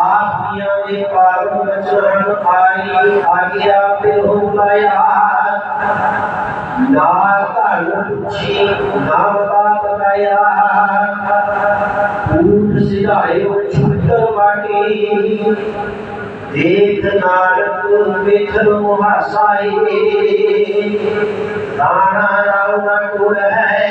आप ये पावन चरण आई आज्ञा पे हो गया ना का लुची ना का बताया पूर्ण सिधायो छुट माटे देख नारद बेखर मुहासाए राणा रावण कुल है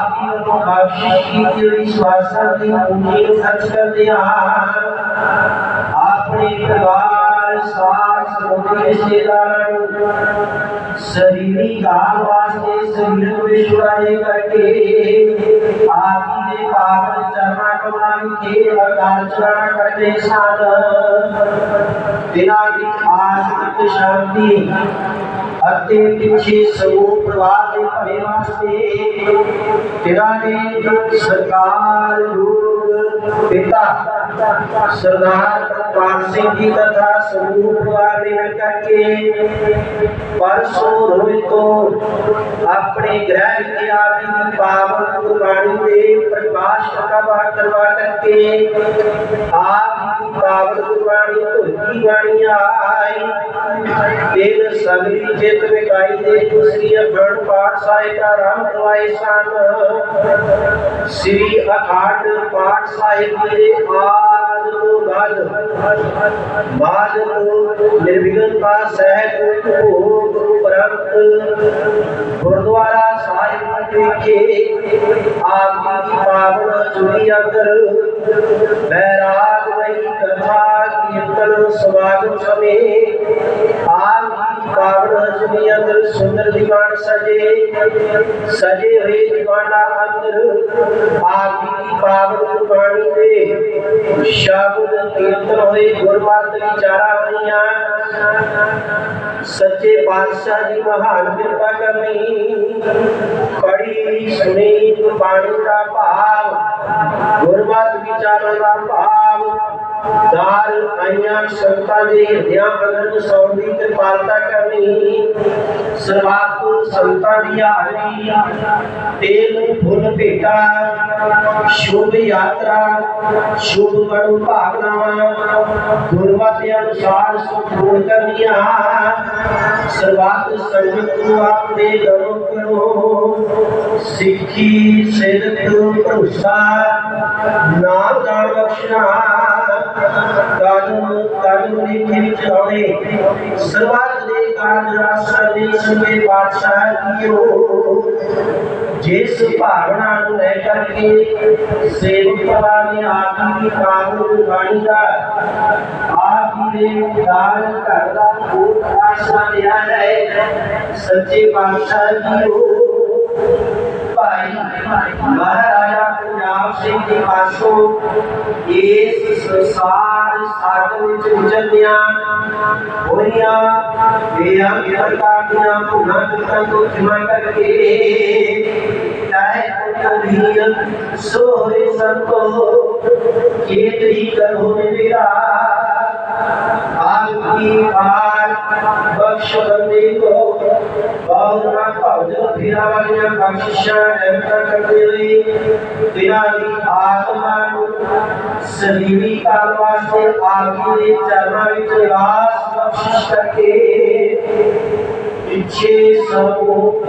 पापियों को भविष्य की कीड़ी श्वासन ने उन्हें सच कर दिया अपने परिवार सास समुद्र रिश्तेदारों शरीरी गाल वास्ते शरीर को विश्वास करके आप ने पाप चरणा कमाई के और काल चरणा करने साथ बिना आस्तिक शांति अति तिच्छे सगो प्रवादे प्रेमास्ते। तिराने सरकार योग पिता। सरदार कृपाल सिंह की तथा समूह परिवार ने करके। परसों रोहित को अपने ग्रह के आदि पावन कुर्बानी में प्रकाश का वार करवा करके आप ਪਾਵਨ ਗੁਰਬਾਣੀ ਧੁਰਕੀ ਬਾਣੀ ਆਈ। ਤੇਨ ਸਗਲੀ ਜਿਤ ਵਿਕਾਈ ਦੇ ਸ੍ਰੀ ਅਖੰਡ ਪਾਠ ਸਾਹਿਬਾ ਰਾਮ ਕਰਵਾਏ ਸਨ। ਸ੍ਰੀ ਅਖੰਡ ਪਾਠ ਸਾਹਿਬ ਦੇ ਆਦ ਤੋਂ ਬਾਅਦ ਬਾਦ ਤੋਂ ਨਿਰਵਿਘਨ ਪਾ ਸਹਿ ਕੋ ਗੁਰੂ ਪ੍ਰੰਤ ਗੁਰਦੁਆਰਾ ਸਾਹਿਬ ਵਿਖੇ ਆਪ ਦੀ ਪਾਵਨ ਜੁਨੀ ਅੰਦਰ ਮੈਂ समागम समे आप पावन हजमी अंदर सुंदर दीवान सजे सजे हुए दीवाना अंदर आपकी पावन कुर्बानी दे शब्द कीर्तन हुए गुरबात चारा हुईया सच्चे बादशाह जी महान कृपा करनी कड़ी सुनी पानी का भाव गुरबात विचारों का भाव दाल अन्या संता जी यहाँ अंदर को सौंदी के पालता करनी, सर्वात तो संता दिया हरी तेल, फूल, पेटा, शुभ यात्रा, शुभ मनु भावना गुरुवत अनुसार सुख पूर्ण करनिया। सर्वात संगत तो को अपने गौरव करो सिखी सिद्ध तो भरोसा, नाम दान बख्शना। ਦਰੋਂ ਕਰੋ ਸਿੱਖੀ ਸਿਰਤ ਭਰੋਸਾ ਨਾਮ ਦਾਨ ਬਖਸ਼ਣਾ ਕਾਨੂੰਨ ਕਾਨੂੰਨ ਦੀ ਵਿੱਚ ਆਉਣੇ ਸਰਬੱਤ ਦੇ ਕਾਜ ਰਾਸ਼ਟਰ ਦੇ ਸੰਗੇ ਪਾਤਸ਼ਾਹ ਜੀਓ ਜਿਸ ਭਾਵਨਾ ਨੂੰ ਲੈ ਕਰਕੇ ਸੇਵਕਾਂ ਨੇ ਆਪ ਜੀ ਦੀ ਕਾਨੂੰਨ ਬਾਣੀ ਦਾ ਆਪ ਜੀ ਦੇ ਦਾਨ ਘਰ ਦਾ ਬਹੁਤ ਆਸਰਾ ਲਿਆ ਹੈ ਸੱਚੇ ਪਾਤਸ਼ਾਹ ਜੀਓ ਭਾਈ ਮਹਾਰਾਜਾ ਪੰਜਾਬ ਸਿੰਘ ਜੀ ਪਾਸੋਂ ਇਸ ਸੰਸਾਰ ਸਾਗਰ ਵਿੱਚ ਵਿਚਰਦਿਆਂ ਹੋਈਆਂ ਬੇਆਂ ਵਿਰਤਾ ਦੀਆਂ ਭੁੱਲਾਂ ਚੁੱਕਾਂ ਤੋਂ ਖਿਮਾ ਕਰਕੇ कभी सोए सबको खेत ही करो मेरा आपकी बार बख्श बंदे को और ना पाजो फिरा वालिया बख्शिशा रहता करते हुए बिना भी आत्मा को सलीमी कालवा से आपकी ने चरणा विच निवास बख्शिश करके पीछे सब मुक्त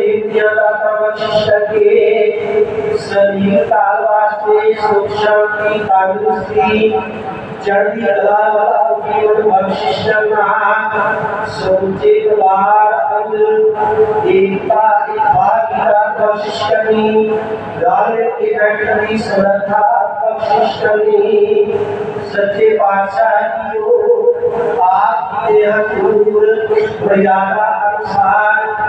दाता वशिष्ठ के सच्चे पातशाहियों आपकी देह दूर अनुसार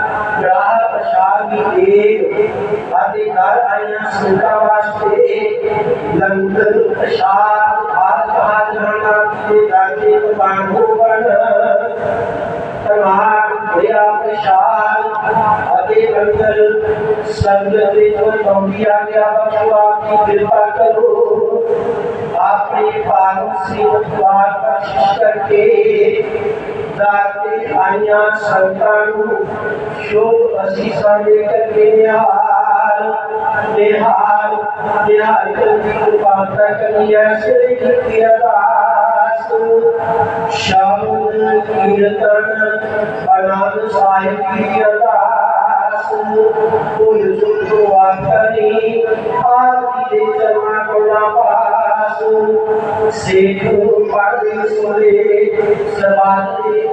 देव अधिकार आया वास्ते लंगर प्रसाद भात भात दाते बांधो बन तमाम भैया प्रसाद अति लंगर संगत को तंबिया गया बख्शो आपकी कृपा करो आपने पावन से द्वार पर करके दाते आया संतानु शोक असीसा लेकर के निहाल निहाल निहाल की कृपा करनी ऐसे की अरदास शब्द कीर्तन अनंत साहिब की अरदास कुल सुख वाकरी आदि दे चरमा कोना पास। सेठ परमेश्वरे सबाते काई